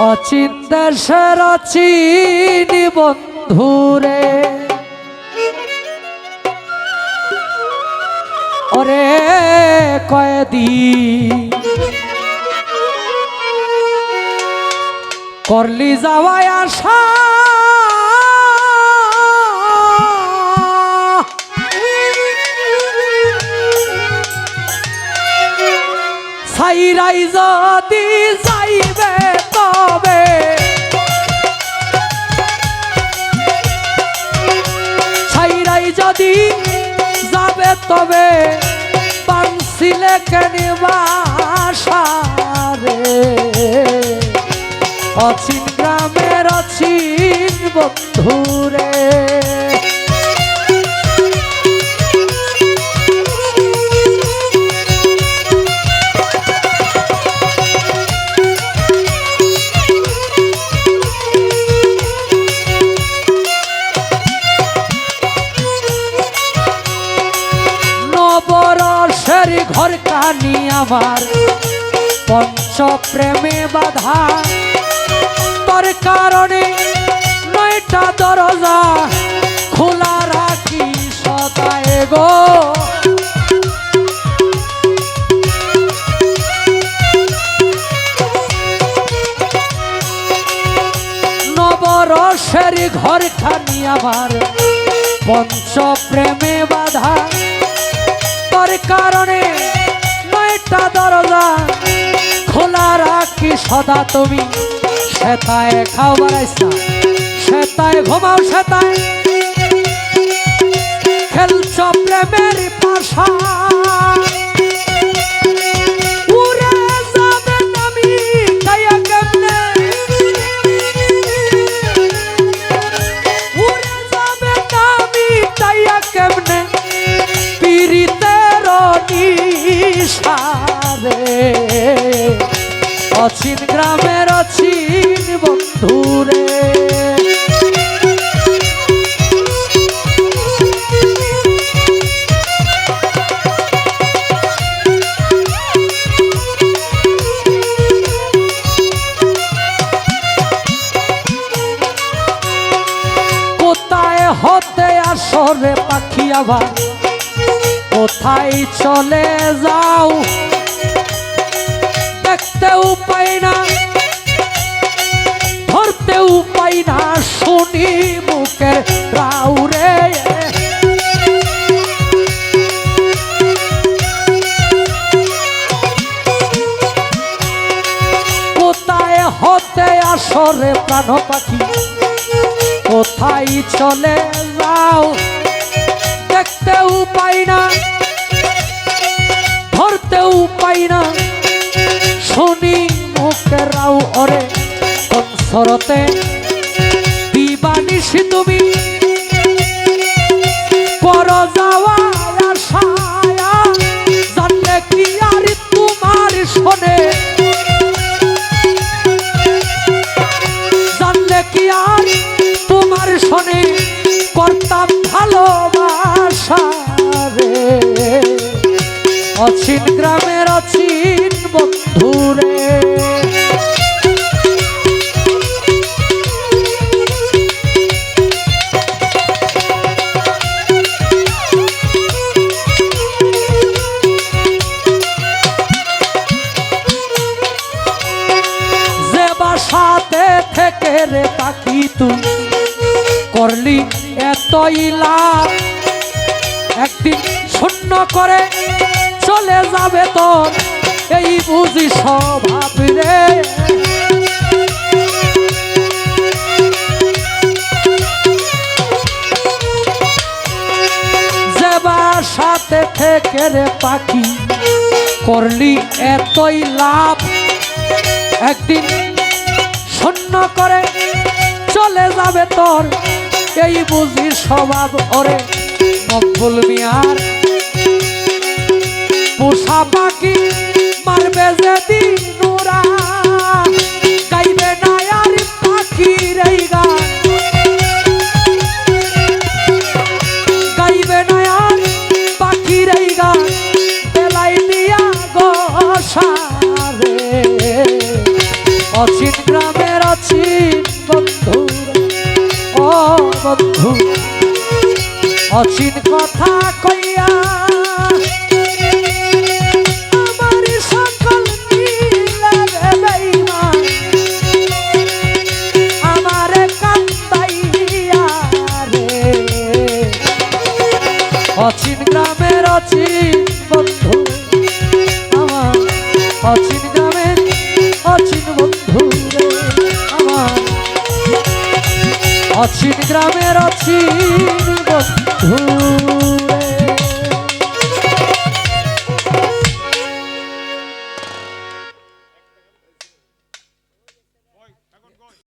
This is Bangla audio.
অচিন দেশের বন্ধুরে ওরে কয়েদি করলি যাওয়ায় আশা সাইরাই যদি যাইবে তবে। সাইরাই যদি যাবে তবে পানসিলে কেনিবাসারে অচিন গ্রামের অচিন বন্ধুরে। ঘর কানি আমার। পঞ্চ প্রেমে বাধা। তোর কারণে নয়টা দরজা খোলা রাখি সদায় গো। নবরসের ঘর খানি আমার। পঞ্চ প্রেমে বাধা। তোর কারণে নয়টা দরজা খোলা রাখি সদা তুমি। সেতায় খাও বাড়াইছা সেতায় ঘুমাও সেতায়। খেলছ প্রেমের পাশা। কেমনে? নিশারে অচিন গ্রামের অচিন বন্ধুরে। হতে আসরে পাখি আবার? কোথায় চলে যাও? দেখতে উপায় না ধরতে উপায় না, শুনি মুখের রাউরে। কোথায় হতে আসরে প্রাণ পাখি কোথায় চলে যাও? দেখতে উপায় না ধরতে উপায় না। সরতে তুমি। পর আশায়া জানলে কি আর তোমার শোনে? জানলে কি আর তোমার শোনে? অচিন গ্রামের অচিন বন্ধুরে। থেকে করলি এতই একদিন শূন্য করে চলে যাবে তোর, এই বুঝি স্বভাব রে। বাসাতে থেকে রে পাখি, করলি এতই লাভ। একদিন শূন্য করে চলে যাবে তোর, এই বুঝি স্বভাব ওরে। মকবুল মিয়ার পোষা পাখি মারবে যদি গাইবে না পাখি রেই গাইবে না পাখি রেই বেলাই দিয়া অচিন গ্রামের অচিন বন্ধু। ও বন্ধু, অচিন কথা কই অচিন গ্রামের রে